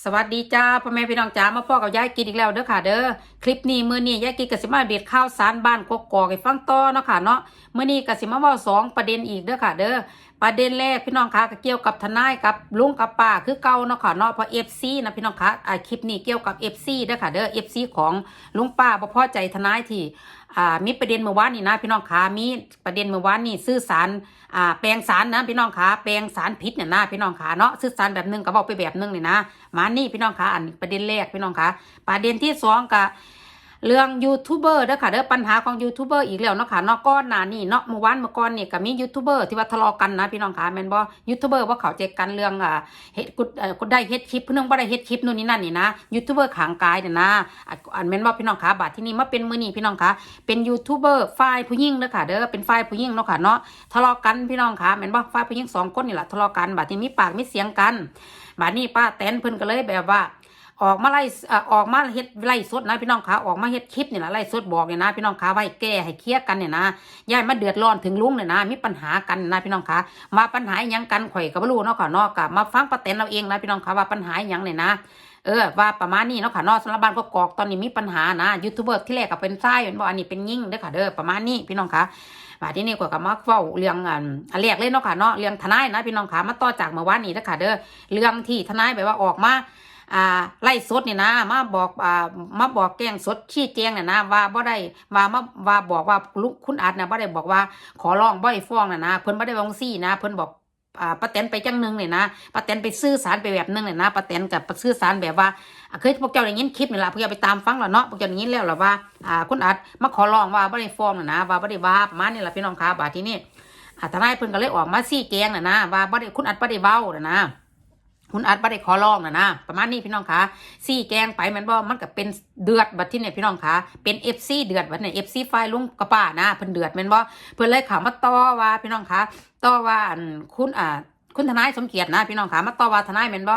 สวัสดีจ้าพ่อแม่พี่น้องจ้ามาพ่อกับยายกินอีกแล้วเด้อค่ะ เด้อคลิปนี้มื้อนี้ยายกินกสิมาเบียดข้าวสารบ้านกกอกให้ฟังต่อเนาะค่ะเนาะมื้อนี้กสิมาเว้าสองประเด็นอีกเด้อค่ะ เด้อประเด็นแรกพี่น้องคะก็เกี่ยวกับทนายกับลุงกับป้าคือเก่าเนาะค่ะเนาะเพราะ FC นะพี่น้องคะอ่าคลิปนี้เกี่ยวกับ FC เด้อค่ะ เด้อ FC ของลุงป้าบ่พอใจทนายที่ อ่ามีประเด็นเมื่อวานนี่นะพี่น้องขามีประเด็นเมื่อวานนี่ซื้อสารอ่าแปลงสารนะพี่น้องขาแปลงสารพิษเนี่ยนะพี่น้องขาเนาะซื้อสารแบบหนึงก็บอกไปแบบหนึงนี่นะมานี่พี่น้องขาอันประเด็นแรกพี่น้องขาประเด็นที่สองกับ เรื่องยูทูบเบอร์เด้อค่ะเด้อปัญหาของยูทูบเบอร์อีกแล้วเนาะค่ะเนาะก้อนหนานี่เนาะเมื่อวานเมื่อก่อนนี่ก็มียูทูบเบอร์ที่ว่าทะเลาะกันนะพี่น้องขาแม่นบ่ยูทูบเบอร์ว่าเขาใจกันเรื่องอ่าเฮ็ดกุดเอ่อกุดได้เฮ็ดคลิปเพิ่อนบ่ได้เฮ็ดคลิปนู่นนี่นั่นนี่นะยูทูบเบอร์ขางกายเนี่ยนะอันแม่นบ่พี่น้องขาบาดที่นี่มาเป็นมือนี้พี่น้องขาเป็นยูทูบเบอร์ฝ่ายผู้หญิงเด้อค่ะเด้อเป็นฝ่ายผู้หญิงเนาะค่ะเนาะทะเลาะกันพี่น้องค่ะแม่นบ่ฝ่ายผู้หญิงสองคนนี่แหละทะเลาะกันบัดนี้มีปากมีเสียงกันบัดนี้ป้าแตนเพิ่นก็เลยแบบว่า ออกมาไล่ออกมาเฮ็ดไล่สดนะพี่น้องค่ะออกมาเฮ็ดคลิปเนี่แหละไล่สดบอกเนี่ยนะพี่น้องค่ะไว้แก้ให้เคลียร์กันเนี่ยนะยายมาเดือดร้อนถึงลุงเนี่ยนะ มีปัญหากันนะพี่น้องค่ะมาปัญหายังกันข่อยก็บ่รู้เนาะค่ะเนาะก็มาฟังป้าแตนเราเองนะพี่น้องค่ะว่าปัญหายังเนี่ยนะเออว่าประมาณนี้เนาะค่ะนอกสารบบ้านก็กอกตอนนี้มีปัญหานะยูทูบเบอร์ที่แรกก็เป็นซ้เป็นบอกอันนี้เป็นยิ่งเด้อค่ะเด้อประมาณนี้พี่น้องคะบาที่นี่ก็กับมาเฝ้าเรื่องอันอันแรกเลยเนาะค่ะเนาะเรื่องทนายนะพี่น้องคะมาต่อจากเมื่อวานนี้เด้อค่ะเด้อเรื่องที่ทนายแบบว่าออกมา อ่าไล่สดเนี่ยนะ มาบอกอ่ามาบอกแกล้งสดชี้แจงเนี่ยนะ ว่าบ่ได้ว่ามาว่าบอกว่าลุกคุณอาจนะบ่ได้บอกว่าขอร้องบ่ให้ฟ้องน่ะนะเพิ่นบ่ได้วาจั่งซี่นะเพิ่นบอกอ่าป้าแตนไปจังหนึงเนี่ยนะป้าแตนไปซื้อสารไปแบบหนึงเนี่ยนะป้าแตนกับซื้อสารแบบว่าเคยพวกเจ้าได้ยินคลิปนี่ล่ะพวกเจ้าไปตามฟังแล้วเนาะพวกเจ้าได้ยินแล้วล่ะว่าอ่าคุณอาจมาขอร้องว่าบ่ได้ฟ้องน่ะนะว่าบ่ได้ว่าประมาณนี้ล่ะพี่น้องคะบาดทีนี้อ่าทนายเพิ่นก็เลยออกมาชี้แจงน่ะนะว่าบ่ได้คุณอาจบ่ได้เว้าน่ะนะ คุณอาจบ่ได้ขอร้องนะนะประมาณนี้พี่น้องคะซี่แกงไปแมันบ่มันก็เป็นเดือดบัดที่เนี่ยพี่น้องคะเป็นเอฟซีเดือดบัดเนี่ยเอฟซีไฟลุงกระป้านะเพิ่นเดือดแม่นบ่เพิ่นเลยข่าวมาต่อว่าพี่น้องคะต่อว่าคุณอ่า คุณทนายสมเกียรตินะพี่น้องคะมาต่อว่าทนายแม่นบ่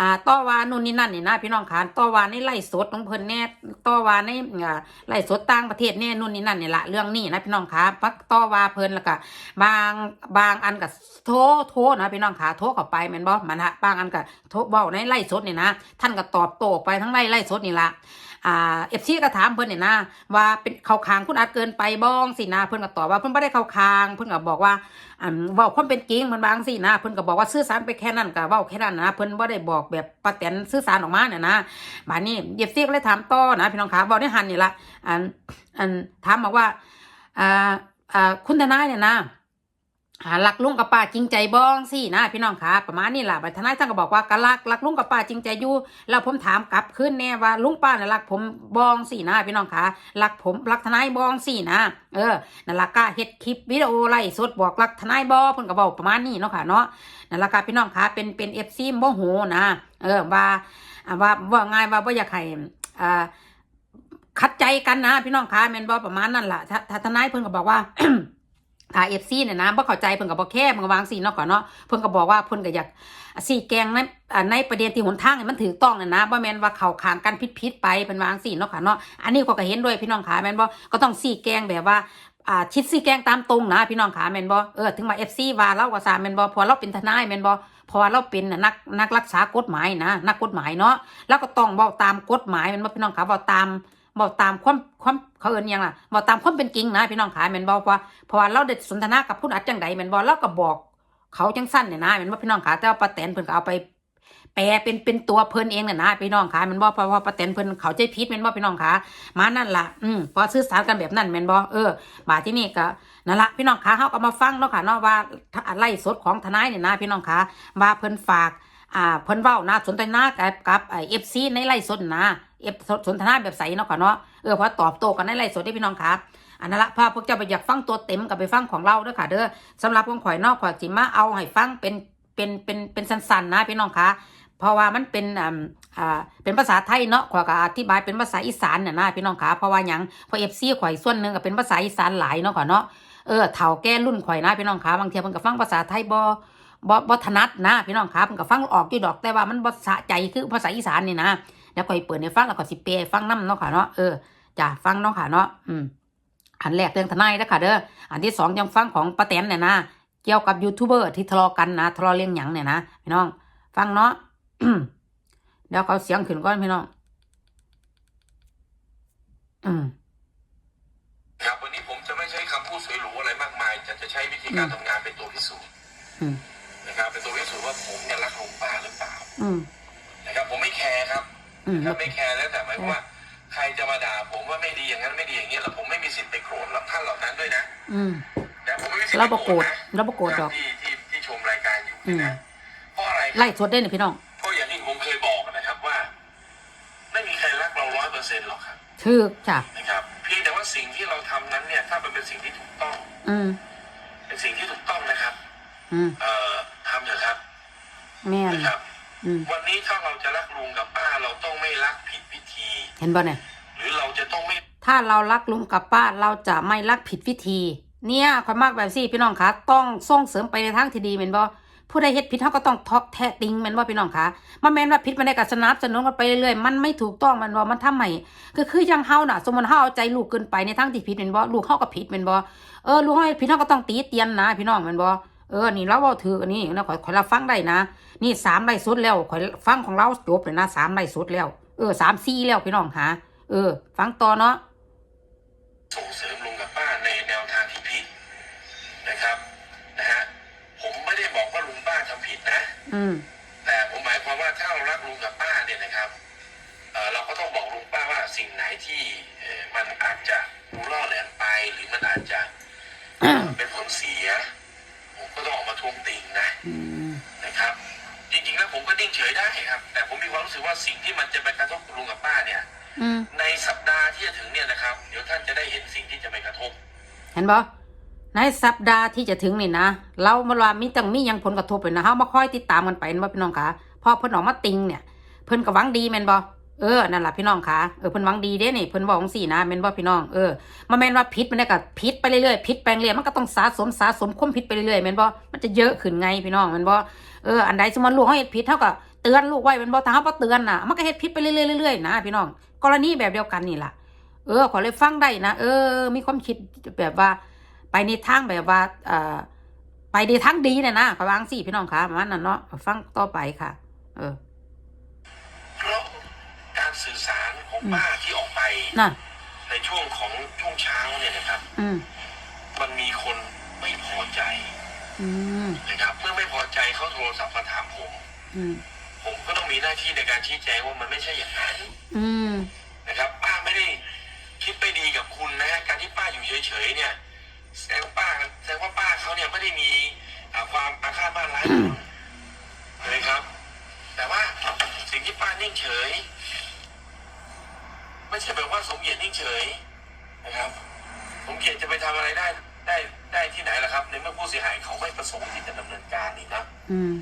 อ่าต่อว่านู่นนี่นั่นนี่นะพี่น้องคะต่อว่าในไล่สดของเพิ่นแน่ต่อว่าในอ่าไล่สดต่างประเทศแน่นู่นนี่นั่นนี่ละเรื่องนี้นะพี่น้องคะปักต่อว่าเพิ่นแล้วก็บางบางอันก็โทโทนะพี่น้องคะโทเข้าไปแม่นบ่มันฮะบางอันก็โทเว้าในไล่สดนี่นะท่านก็ตอบโต้ไปทั้งไล่ไล่สดนี่ละ อ่าเอฟซีก็ถามเพิ่นเนี่ยนะว่าเป็นเขาคางคุณอาจเกินไปบ้องสินะเพิ่นก็ตอบว่าเพิ่นบ่ได้เขาคาง เพิ่นก็บอกว่าอันเว้าความเป็นจริงมันบางสินะเพิ่นก็บอกว่าสื่อสารไปแค่นั้นก็เว้าแค่นั้นนะเพิ่นบ่ได้บอกแบบป้าแตนสื่อสารออกมาเนี่ยนะบานี้เย็บซี่ก็เลยถามต่อนะพี่น้องคะเว้าได้หันนี่ละอันอันถามบอกว่าอ่าอ่าคุณทนายเนี่ยนะ หารักลุงกับป้าจริงใจบ้องสินะพี่น้องคะประมาณนี้ล่ะบัดทนายท่านก็บอกว่าก็รักรักลุงกับป้าจริงใจอยู่แล้วผมถามกลับขึ้นแน่ว่าลุงป้าเนี่ยรักผมบ้องสินะพี่น้องคะรักผมรักทนายบ้องสินะ เออนั่นละก็เฮ็ดคลิปวิดีโอไล่สดบอกรักทนายบองเพิ่นก็บอกประมาณนี้เนาะค่ะเนาะนั่นละก็พี่น้องคะเป็นเป็น FC โมโหนะเออว่าอ่าว่าว่าง่ายว่าบ่อยากให้อ่าขัดใจกันนะ พี่น้องคะแม่นบ่ประมาณนั้นล่ะถ้าถ้าทนายเพิ่นก็บอกว่า ถ้า FC เนี่ยนะบ่เข้าใจเพิ่นก็บ่แค่เพิ่นก็วางสิเนาะก่อนเนาะเพิ่นก็บอกว่าเพิ่นก็อยากสีแกงในในประเด็นที่หนทางเนี่ยมันถือต้องน่ะนะบ่แม่นว่าเข้าขางกันผิดๆไปเพิ่นวางสิเนาะค่ะเนาะอันนี้ก็ก็เห็นด้วยพี่น้องคะแม่นบ่ก็ต้องสีแกงแบบว่าอ่าชิดซี่แกงตามตรงนะพี่น้องขาแมนบอเออถึงมาเอฟซีว่าเราก็สามแมนบอพอเราเป็นทนายแมนบอพอเราเป็นนักนักรักษากฎหมายนะนักกฎหมายเนาะแล้วก็ต้องบอกตามกฎหมายแมนบอพี่น้องขาบอกตาม บอกตามความความเขาเอินยังล่ะบอกตามความเป็นจริงนะพี่น้องขาแมนบอเพราะว่าเพราะว่าเราได้สนทนากับผู้อัดจังใดแมนบอกเราก็บอกเขาจังสั้นเนี่ยนะแมนบอพี่น้องขาแต่ว่าป้าแตนเพิ่นก็เอาไปแปลเป็นเป็นตัวเพิ่นเองน่ะนะพี่น้องคะแมันบ่เพราะว่าป้าแตนเพิ่นเขาใจพิษแม่นบ่พี่น้องคะมานั่นล่ะอืมพอสื่อสารกันแบบนั้นแม่นบ่เออบาที่นี่ก็นั่นละพี่น้องคะเฮาก็มาฟังเนาะค่ะเนาะว่าไล่สดของทนายเนี่ยนะพี่น้องคะว่าเพิ่นฝาก อ่าเพิ่นเว้านะสนทนากับกับไอ้ FC ในไล่สดนะเอฟสนทนาแบบใสเนาะค่ะเนาะเออพอตอบโต้กันในไล่สดได้พี่น้องคะอันนั้นละพาพวกเจ้าไปอยากฟังตัวเต็มกับไปฟังของเราเด้อค่ะ เด้อสำหรับของข่อยนอกข่อยสิมาเอาให้ฟังเป็นเป็นเป็นเป็นสั้นๆนะพี่น้องคะเพราะว่ามันเป็นอ่าเป็นภาษาไทยเนาะข่อยก็อธิบายเป็นภาษาอีสานน่ะนะพี่น้องขาเพราะว่าหยังพราะเอฟซีข่อยส่วนหนึ่งก็เป็นภาษาอีสานหลายเนาะข่อยเนาะเออเฒ่าแก่รุ่นข่อยนะพี่น้องขาบางทีเพิ่นก็ฟังภาษาไทยบ่ บ่บ่ถนัดนะพี่น้องขาเพิ่นก็ฟังออกอยู่ดอกแต่ว่ามันบ่สะใจคือภาษาอีสานนี่นะแล้วข่อยเปิดให้ฟังแล้วก็สิแปลให้ฟังนํเนาะค่ะเนาะเออจ้ะฟังเนาะค่ะเนาะอืมอันแรกเรื่องทนายนะค่ะเด้ออันที่สองยังฟังของป้าแตนเนี่ยนะเกี่ยวกับยูทูบเบอร์ที่ทะเลาะกันนะทะเลาะเรื่องหยังเนี่ยนะพี่น้อง ฟังเนาะนเดี๋ยวเขาเสียงขึ้นก่อนพี่น้อง อืมครับวันนี้ผมจะไม่ใช้คำพูดสวยหรูอะไรมากมายจะจะใช้วิธีการทำงานเป็นตัวพิสูจน์อืม นะครับเป็นตัวพิสูจน์ว่าผมเนี่ยรักลุงป้าหรือเปล่าอืมนะครับผมไม่แคร์ครับอืมถ้าไม่แคร์แล้วแต่หมายความว่า ใครจะมาด่าผมว่าไม่ดีอย่างนั้นไม่ดีอย่างนี้แล้วผมไม่มีสิทธิ์ไปโกรธแล้วท่านเหล่านั้นด้วยนะอืมนะผมไม่มีสิทธิ์เราไปบ่โกรธนะเราบ่โกรธดอก ที่ที่ที่ชมรายการอยู่อืมนะเพราะอะไรไล่สดได้เนี่ยพี่น้องเพราะอย่างที่ผมเคยบอกนะครับว่า ไม่มีใครรักเราร้อยเปอร์เซ็นต์หรอกครับถือจ้ะนะครับเพียงแต่ว่าสิ่งที่เราทำนั้นเนี่ย ถ้ามันเป็นสิ่งที่ถูกต้อง อืมเป็นสิ่งที่ถูกต้องนะครับ อืมเอ่อทำเถอะครับ แม่นนะครับอืม วันนี้ถ้าเราจะรักลุงกับป้าเราต้องไม่รักผิดวิธี เห็นบ่เนี่ย หรือเราจะต้องไม่ถ้าเรารักลุงกับป้าเราจะไม่รักผิดวิธี เนี่ยความมากแบบสี่พี่น้องคะต้องส่งเสริมไปในทางที่ดีแม่นบ่ผู้ใดเฮ็ดผิดเฮาก็ต้องทอกแท้ติงแม่นบ่พี่น้องคะมันแม่นว่าผิดมันได้ก็สนับสนุนกันไปเรื่อยๆมันไม่ถูกต้องแมันบ่มันทำให้ก็คืออย่างเฮาน่ะ สมมุติเฮาเอาใจลูกเกินไปในทางที่ผิดแม่นบ่ลูกเฮาก็ผิดแม่นบ่เออลูกเฮาเฮ็ดผิดเฮาก็ต้องตีเตียนนะพี่น้องแม่นบ่ เออ นี่เราเว้าถืออันนี้นะข่อยข่อยรับฟังได้นะ นี่สามไร่สุดแล้วข่อยฟังของเราจบเลยนะสามไร่สุดแล้ว เออสามสี่แล้วพี่น้องหา เออ ฟังต่อเนาะ ส่งเสริมลุงกับป้าในแนวทางที่ผิดนะครับ นะฮะ ผมไม่ได้บอกว่าลุงป้าทำผิดนะ อืม แต่ผมหมายความว่าถ้าเรารักลุงกับป้าเนี่ยนะครับเอ่อเราก็ต้องบอกลุงป้าว่าสิ่งไหนที่เอ่อมันอาจจะดูล่อแหลมไปหรือมันอาจจะเอ่อเป็นผลเสีย ริงๆแล้วผมก็นิ่งเฉยได้ครับ แต่ผมมีความรู้สึกว่าสิ่งที่มันจะไปกระทบกับลุงกับป้าเนี่ย อืมในสัปดาห์ที่จะถึงเนี่ยนะครับ เดี๋ยวท่านจะได้เห็นสิ่งที่จะไปกระทบ เห็นบ่ในสัปดาห์ที่จะถึงนี่นะ เรามาว่ามีต้องมีหยังผลกระทบเลยนะเฮามาคอยติดตามกันไปนะว่าพี่น้องคะพอเพิ่นออกมาติงเนี่ย เพิ่นก็หวังดีแม่นบ่ เออ นั่นแหละพี่น้องคะเออเพิ่นหวังดีเด้นี่เพิ่นบอกจังซี่นะแม่นบ่พี่น้อง เออมันแม่นว่าพิษมันได้ก็พิษไปเรื่อยๆพิษแปลงเรื่อยมันก็ต้องสะสมสะสมความผิดไปเรื่อยๆแม่นบ่มันจะเยอะขึ้นไงพี่น้องแม่นบ่เอออันใดสมมติลูกเฮาเฮ็ดผิดเฮาก็เตือนลูกไว้แม่นบ่ถ้าเฮาบ่เตือนน่ะมันก็เฮ็ดผิดไปเรื่อยๆเรื่อยๆนะพี่น้อง กรณีแบบเดียวกันนี่ล่ะ เออ ขอเลยฟังได้นะเออ มีความคิดแบบว่า ไปในทางแบบว่าเอ่อไปในทางดีเนี่ยนะขอวาจังสิพี่น้องคะประมาณนั้นเนาะฟังต่อไปค่ะ เออ สื่อสารของป้าที่ออกไปน่ะ ในช่วงของช่วงเช้าเนี่ยนะครับ อืมมันมีคนไม่พอใจอืมนะครับเมื่อไม่พอใจเขาโทรศัพท์มาถามผม อืมผมก็ต้องมีหน้าที่ในการชี้แจงว่ามันไม่ใช่อย่างนั้นอืมนะครับ ป้าไม่ได้คิดไม่ดีกับคุณนะฮะการที่ป้าอยู่เฉยๆเนี่ย แสดงว่าป้าแสดงว่าป้าเขาเนี่ยไม่ได้มีอ่าความอาฆาตบ้านร้ายคุณนะครับ แต่ว่าสิ่งที่ป้านิ่งเฉย ไม่ใช่แบบว่าสมเกียรตินิ่งเฉยนะครับ สมเกียรติจะไปทำอะไรได้ได้ได้ที่ไหนล่ะครับ ในเมื่อผู้เสียหายเขาไม่ประสงค์ที่จะดำเนินการนี่นะอืม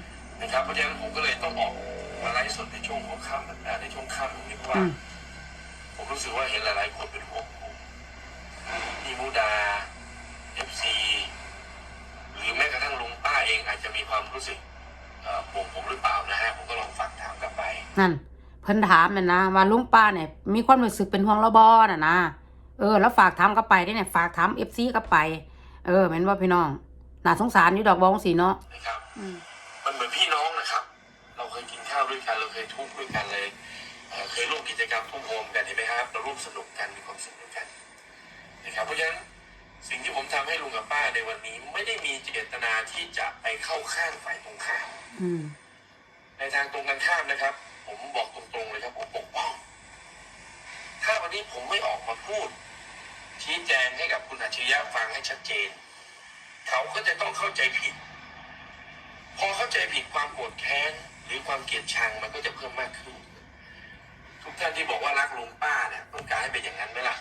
นะครับเพราะฉะนั้นผมก็เลยต้องออกมาไลฟ์สดในช่วงหัวค่ำอ่าในช่วงค่ำตรงนี้เพราะว่าอืมผมรู้สึกว่าเห็นหลายๆคนเป็นห่วงผมพี่มูดาเอฟซีหรือแม้กระทั่งลุงป้าเองอาจจะมีความรู้สึกเอ่อห่วงผมหรือเปล่านะฮะผมก็ลองฝากถามกลับไปนั่น เพิ่นถามเนี่ยนะว่าลุงป้าเนี่ยมีความรู้สึกเป็นห่วงระบอน่ะนะเออ แล้วฝากถามกลับไปได้เนี่ยฝากถามเอฟซีกลับไป เออแม่นว่าพี่น้องน่าสงสารอยู่ดอกบองสีเนาะนะครับอืมมันเหมือนพี่น้องนะครับ เราเคยกินข้าวด้วยกันเราเคยทุกข์ด้วยกันเลยเอ่อเคยร่วมกิจกรรมทุ่มโฮมกันเห็นไหมครับเราร่วมสนุกกันมีความสุขด้วยกันนะครับเพราะฉะนั้นสิ่งที่ผมทำให้ลุงกับป้าในวันนี้ ไม่ได้มีเจตนาที่จะไปเข้าข้างฝ่ายตรงข้ามอืมในทางตรงกันข้ามนะครับ ผมบอกตรงๆเลยครับผมปกป้องถ้าวันนี้ผมไม่ออกมาพูด ชี้แจงให้กับคุณอัจฉริยะฟังให้ชัดเจน เขาก็จะต้องเข้าใจผิด พอเข้าใจผิดความโกรธแค้นหรือความเกลียดชังมันก็จะเพิ่มมากขึ้น ทุกท่านที่บอกว่ารักลุงป้าเนี่ยต้องการให้เป็นอย่างนั้นไหมล่ะ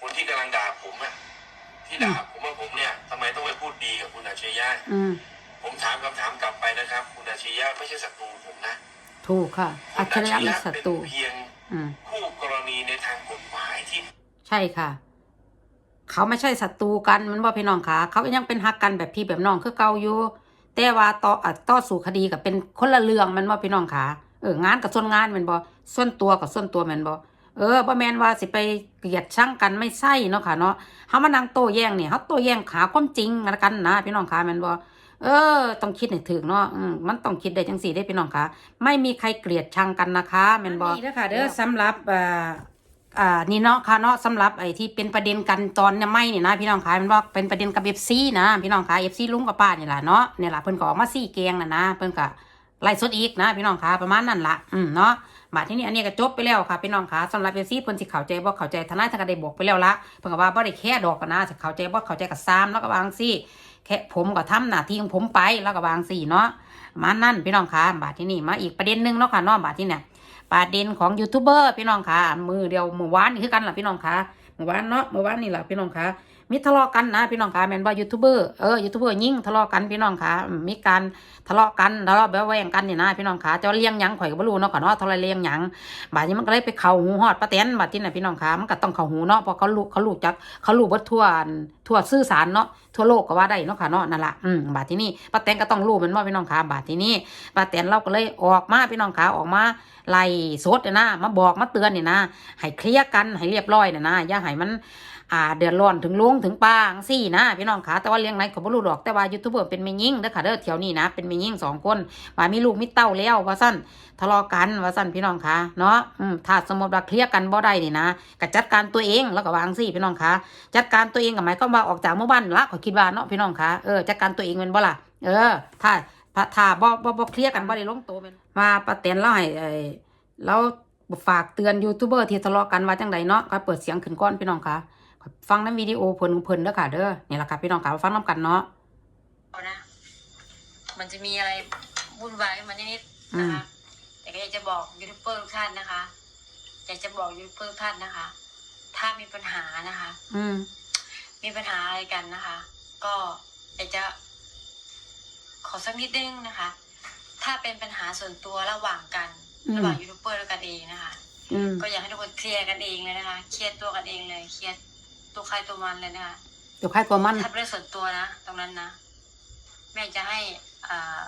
คนที่กำลังด่าผมอะที่ด่าผมว่าผมเนี่ยทำไมต้องไปพูดดีกับคุณอัจฉริยะอืมผมถามคำถามกลับไปนะครับ คุณอาชียะไม่ใช่ศัตรูผมนะ ถูกค่ะ อัจฉริยะมีศัตรูเป็นเพียงอืมคู่กรณีในทางกฎหมายที่ ใช่ค่ะ เขาไม่ใช่ศัตรูกันมันว่าพี่น้องค่ะ เขายังเป็นฮักกันแบบพี่แบบน้องคือเก่าอยู่แต่ว่าต่ออะต่อสู่คดีกับเป็นคนละเรื่องแมันว่าพี่น้องค่ะเอองานกับส่วนงานแมันบ่ส่วนตัวกับส่วนตัวแมันบ่เออบ่แม่นว่าสิไปเกลียดชังกันไม่ใช่เนาะค่ะเนาะเฮามานั่งโต้แย้งเนี่ยเฮาโต้แย้งหาความจริงกันนะพี่น้องค่ะแม่นบ่ เออ ต้องคิดให้ถึงเนาะอืมมันต้องคิดได้จังสี่ได้พี่น้องคะไม่มีใครเกลียดชังกันนะคะแม่นบ่นี่เด้อค่ะเด้อสำหรับอ่าอ่านี่เนาะค่ะเนาะสำหรับไอ้ที่เป็นประเด็นกันตอนเนี่ยไม่นี่นะพี่น้องคะแมันว่าเป็นประเด็นกับ FC นะพี่น้องคะ FC ลุงกับป้านี่ล่ะเนาะเนี่ยล่ะเพิ่นก็ออกมาซี่แกงน่ะนะเพิ่นก็ไล่สดอีกนะพี่น้องคะประมาณนั้นล่ะอืมเนาะบาดที่นี่อันนี้ก็จบไปแล้วค่ะพี่น้องคะสำหรับ FC เพิ่นสิเข้าใจบ่เข้าใจทนายทางก็ได้บอกไปแล้วละเพิ่นก็ว่าบ่ได้แค่ดอกกันนะสิเข้าใจบ่เข้าใจก็ซ้ำแล้วก็วาจั่งซี่ แค่ผมก็ทำหน้าที่ของผมไปแล้วก็วางสี่เนาะมานั่นพี่น้องคะบาทที่นี่มาอีกประเด็นหนึงเนาะค่ะเนาะบาทที่เนี่ยประเด็นของยูทูบเบอร์พี่น้องคะมือเดียวมือวานนี่คือกันล่ะพี่น้องคะมือวานเนาะมือวานนี่แหละพี่น้องคะ มีทะเลาะกันนะพี่น้องคะแม่นว่ายูทูบเบอร์เออยูทูบเบอร์ยิ่งทะเลาะกันพี่น้องคะมีการทะเลาะกันทะเลาะแบบแว่งกันนี่นะพี่น้องคะจะเลี้ยงหยังข่อยก็บ่รู้เนาะค่ะเนาะทะเลาะเลี้ยงหยังบาดนี้มันก็เลยไปเข้าหูฮอดป้าแตนบาดที่น่ะพี่น้องคะมันก็ต้องเข้าหูเนาะเพราะเขารู้เขารู้จักเขารู้เบิดทั่วทั่วสื่อสารเนาะทั่วโลกก็ว่าได้เนาะค่ะเนาะนั่นละอืมบาทที่นี่ป้าแตนก็ต้องรู้แมันว่าพี่น้องขาบาทที่นี่ป้าแตนเราก็เลยออกมาพี่น้องขาออกมาไล่สดเนี่ยนะมาบอกมาเตือนเนี่ยนะให้เคลียร์กันให้เรียบร้อยเนี่ยนะอย่าให้มัน อ่าเดือดร้อนถึงลุงถึงป้าจั่งซี่นะพี่น้องขาแต่ว่าเลี้ยงไหนก็บ่รู้หรอกแต่ว่ายูทูบเบอร์เป็นแม่ยิ่งเด้อค่ะเด้อแถวนี้นะเป็นแม่ยิ่งสองคนว่ามีลูกมีเต้าแล้วว่าสั้นทะเลาะกันว่าสั้นพี่น้องคะเนาะอืมถ้าสมมติว่าเคลียร์กันบ่ได้นี่นะก็จัดการตัวเองแล้วก็วาอังซี่พี่น้องคะจัดการตัวเองกับหมายก็ว่าออกจากหมู่บ้านละขอคิดว่าเนาะพี่น้องคะเออจัดการตัวเองเป็นบ่ล่ะเออ ถ้าถ้าถ้าบ่บ่บ่เคลียร์กันบ่ได้ลงตัวแม่นมาป้าแตนเล่าให้ไอ้เราฝากเตือนยูทูบเบอร์ที่ทะเลาะกันว่าจังไดเนาะก็เปิดเสียงขึ้นก่อนพี่น้องคะ ฟังในวิดีโอเพิ่นของเพิ่นเด้อค่ะเด้อนี่ล่ะค่ะพี่น้องค่ะฟังนํกันเนาะเอานะมันจะมีอะไรวุ่นวายขึ้นมานิดๆนะคะแต่ก็อยากจะบอกยูทูบเบอร์ทุกท่านนะคะอยากจะบอกยูทูบเบอร์ทุกท่านนะคะ ถ้ามีปัญหานะคะ อืม มีปัญหาอะไรกันนะคะ ก็อยากจะ ขอสักนิดนึงนะคะ ถ้าเป็นปัญหาส่วนตัวระหว่างกันอืมระหว่างยูทูบเบอร์ด้วยกันเองนะคะอืมก็อยากให้ทุกคนเคลียร์กันเองเลยนะคะ เคลียร์ตัวกันเองเลย เคลียร์ ตัวใครตัวมันเลยนะคะเดี๋ยวใครตัวมันถ้าเป็นเรื่องส่วนตัวนะตรงนั้นนะแม่จะให้อ่า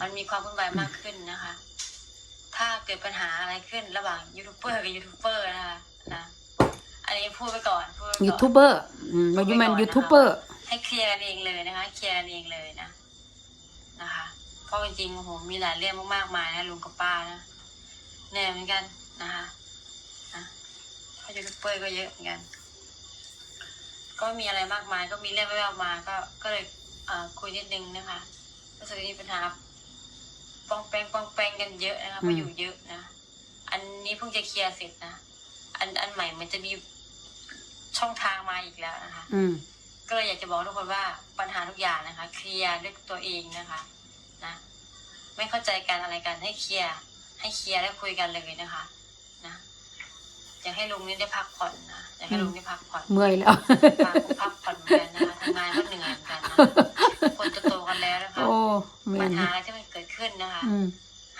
มันมีความวุ่นวายมากขึ้นนะคะ ถ้าเกิดปัญหาอะไรขึ้นระหว่างยูทูบเบอร์กับยูทูบเบอร์นะคะนะอันนี้พูดไปก่อนพูดไปก่อนยูทูบเบอร์อืมว่าอยู่แม่นยูทูบเบอร์ให้เคลียร์กันเองเลยนะคะ เคลียร์กันเองเลยนะ นะคะเพราะจริงๆโอ้โหมีหลายเรื่องมากๆมายนะลุงกับป้านะแน่เหมือนกันนะคะนะ เพราะยูทูบเบอร์ก็เยอะเหมือนกันก็มีอะไรมากมายก็มีเรื่องแววๆมาก็ก็เลยเอ่อคุยนิดนึงนะคะรู้สึกมีปัญหาปองแปงปองแปงกันเยอะนะคะเพราะอยู่เยอะนะอันนี้เพิ่งจะเคลียร์เสร็จนะอันอันใหม่มันจะมีช่องทางมาอีกแล้วนะคะ อืมก็เลยอยากจะบอกทุกคนว่าปัญหาทุกอย่างนะคะ เคลียร์ด้วยตัวเองนะคะนะไม่เข้าใจกันอะไรกันให้เคลียร์ให้เคลียร์และคุยกันเลยนะคะนะ อยากให้ลุงนี่ได้พักผ่อนนะอยากให้ลุงได้พักผ่อนเมื่อยแล้วปากก็พักผ่อนเหมือนกันนะคะทำงานก็เหนื่อยเหมือนกันนะคนโตๆกันแล้วนะคะโอ้แม่ปัญนหาอะไรที่มันเกิดขึ้นนะคะอืม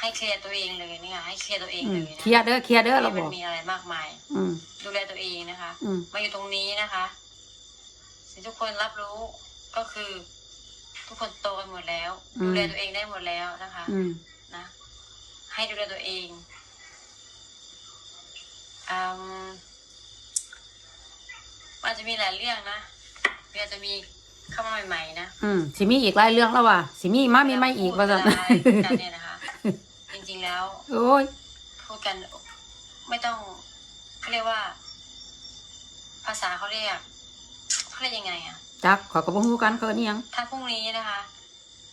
ให้เคลียร์ตัวเองเลยนี่ค่ะให้เคลียร์ตัวเองอืเลมยนะเคลียร์เด้อเคลียร์เด้อเราบมัอนกมีอะไรมากมาย อืมดูแลตัวเองนะคะอืมมาอยู่ตรงนี้นะคะสิ่งทุกคนรับรู้ก็คือ ทุกคนโตกันหมดแล้วอืมดูแลตัวเองได้หมดแล้วนะคะอืมนะให้ดูแลตัวเองอื มอาจจะมีหลายเรื่องนะอาจจะมีเข้ามาใหม่ๆนะอืมสิมีอีกหลายเรื่องแล้วว่ะสิมีมามีไม่อีกว่าซั่นพูดอะไรกันเนี่ยนะคะ จริงๆแล้วโอ้ยพูดกันไม่ต้องเขาเรียกว่า ภาษาเขาเรียกเขาเรียกยังไงอะจักขอยก็บ่ฮู้กันเขานี่หยังถ้าพรุ่งนี้นะคะ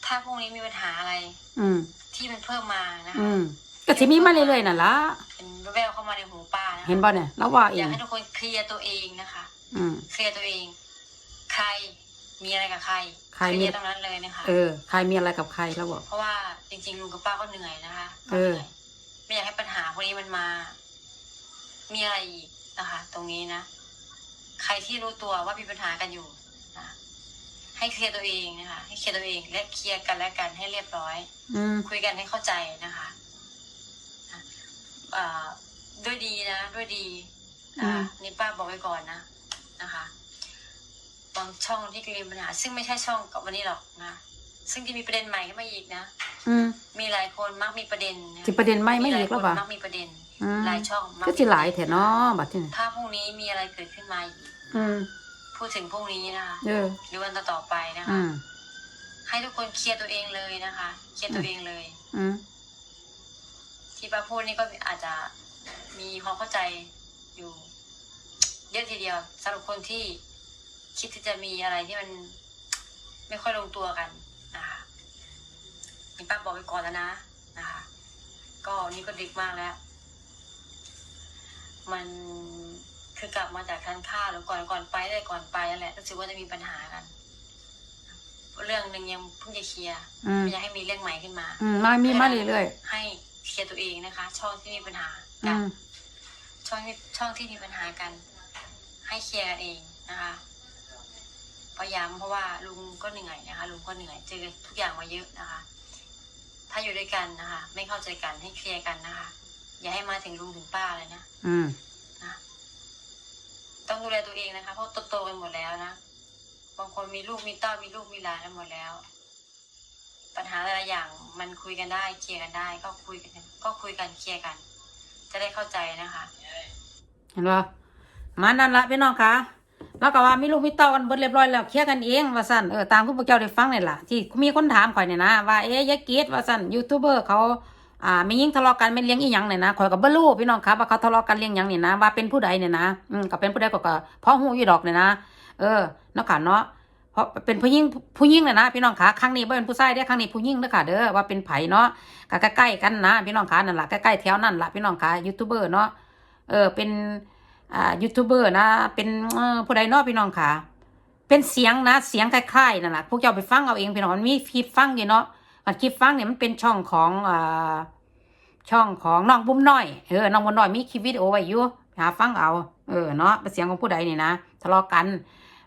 ถ้าพรุ่งนี้มีปัญหาอะไร อืม ที่มันเพิ่มมานะคะอืม ก็สิมีมาเรื่อยๆนั่นล่ะเป็นแววๆเข้ามาในหูป้านะคะเห็นบ่เนี่ยแล้วว่าเออยางกให้ทุกคนเคลียร์ตัวเองนะคะ อืม เคลียร์ตัวเอง ใครมีอะไรกับใครใครเคมีลียร์ตรงนั้นเลยนะคะ เออ ใครมีอะไรกับใครแล้วบอก เพราะว่าจริงๆลุงกับป้าก็เหนื่อยนะคะเออไม่อยากให้ปัญหาพวกนี้มันมา มีอะไรอีกนะคะ ตรงนี้นะ ใครที่รู้ตัวว่ามีปัญหากันอยู่นะให้เคลียร์ตัวเองนะคะ ให้เคลียร์ตัวเอง และเคลียร์กันและกันให้เรียบร้อย อืม คุยกันให้เข้าใจนะคะอะอ่า ด้วยดีนะด้วยดีอ่านี่ป้าบอกไว้ก่อนนะนะคะบางช่องที่มีปัญหาซึ่งไม่ใช่ช่องกับวันนี้หรอกนะซึ่งจะมีประเด็นใหม่ขึ้นมาอีกนะอืมมีหลายคนมักมีประเด็นนสิประเด็นไม่ไม่หลาอียกคแล้วนป่ะมักมีประเด็นอืมหลายช่องมัก็สิหลายแท้เนาะบัดนี้ถ้าพรุ่งนี้มีอะไรเกิดขึ้นมาอีกอืมพูดถึงพรุ่งนี้นะคะเออหรือวันต่อๆไปนะคะอืมให้ทุกคนเคลียร์ตัวเองเลยนะคะ เคลียร์ตัวเองเลย อืม ที่ป้าพูดนี่ก็อาจจะมีความเข้าใจอยู่เยอะทีเดียวสำหรับคนที่คิดที่จะมีอะไรที่มันไม่ค่อยลงตัวกันนะคะนี่ป้าบอกไปก่อนแล้วนะนะคะก็นี่ก็ดึกมากแล้ว มันคือกลับมาจากทานข้าวหรือก่อนก่อนไปได้ก่อนไปนั่นแหละรู้สึกว่าจะมีปัญหากัน เรื่องหนึ่งยังเพิ่งจะเคลียร์อืมไม่อยากให้มีเรื่องใหม่ขึ้นมา อืมมามีมาเรื่อยให้ เคลียร์ตัวเองนะคะ ช่องที่มีปัญหาๆอืกันมช่องที่ช่องที่มีปัญหากัน ให้เคลียร์กันเองนะคะพยายามเพราะว่าลุงก็เหนื่อยนะคะลุงก็เหนื่อยเจอทุกอย่างมาเยอะนะคะ ถ้าอยู่ด้วยกันนะคะ ไม่เข้าใจกันให้เคลียร์กันนะคะ อย่าให้มาถึงลุงถึงป้าเลยนะ อืมนะต้องดูแลตัวเองนะคะเพราะโตๆกันหมดแล้วนะ บางคนมีลูกมีเต้ามีลูกมีหลานกันหมดแล้ว ปัญหาแต่ละอย่างมันคุยกันได้ เคลียร์กันได้ ก็คุยกัน ก็คุยกันเคลียร์กัน จะได้เข้าใจนะคะ เห็นป่มานั่นละพี่น้องคะแล้วก็ว่ามีลูกมีเต้ากันเบิดเรียบร้อยแล้วเคลียร์กันเองว่าสั่นเออตามที่พวกเจ้าได้ฟังนี่ล่ะที่มีคนถามข่อยเนี่ยนะว่าเอ๊ยยายเกดว่าสั่นยูทูบเบอร์เขาอ่าไม่ยิ่งทะเลาะกันไม่เลี้ยงอีหยังเนี่ยนะข่อยก็บ่รู้พี่น้องครับว่าเขาทะเลาะกันเลี้ยงหยังเนี่ยนะว่าเป็นผู้ใดเนี่ยนะอืมก็เป็นผู้ใดก็ก็พราะหูอยู่ดอกเนี่ยนะเออเนาะค่ะเนาะ เพราะเป็นผู้หญิงผู้หญิงเนี่ยนะพี่น้องคะครั้งนี้บ่เป็นผู้ชายเด้อครั้งนี้ผู้หญิงเด้อค่ะเด้อว่าเป็นไผเนาะก็ใกล้ๆกันนะพี่น้องคะนั่นแหละใกล้ๆแถวนั่นแหละพี่น้องคะยูทูบเบอร์เนาะเออเป็นอ่ายูทูบเบอร์นะเป็นผู้ใดเนอพี่น้องค่ะเป็นเสียงนะเสียงคล้ายๆนั่นแหละพวกเจ้าไปฟังเอาเองพี่น้องมันมีคลิปฟังอยู่เนาะมันคลิปฟังเนี่ยมันเป็นช่องของอ่าช่องของน้องบุ้มน้อยเออน้องบุ้มน้อยมีคลิปวิดีโอไว้อยู่หาฟังเอาเออเนาะเป็นเสียงของผู้ใดนี่นะทะเลาะกัน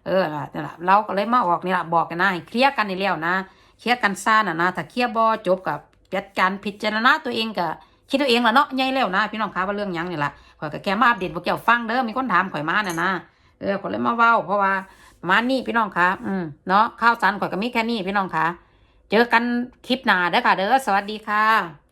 เออนั่นล่ะเราก็เลยมาออกนี่แหละบอกกันนะเคลียร์กันในี่แล้วนะเคลียร์กันซ่าน่ะนะถ้าเคลียร์บ่จบกับจัดการพิจารณาตัวเองกับคิดตัวเองละเนาะใหญ่แล้วนะพี่น้องคะว่าเรื่องยังนี่แหละข่อยก็แค่มาอัปเดตพวกเกี่ยวฟังเด้อมีคนถามข่อยมาน่ะนะเออข่อยเลยมาเว้า เพราะว่าประมาณนี้พี่น้องคะอืมเนาะข้าวสารข่อยก็มีแค่นี้พี่น้องคะเจอกันคลิปหน้าเด้อค่ะ เด้อสวัสดีค่ะ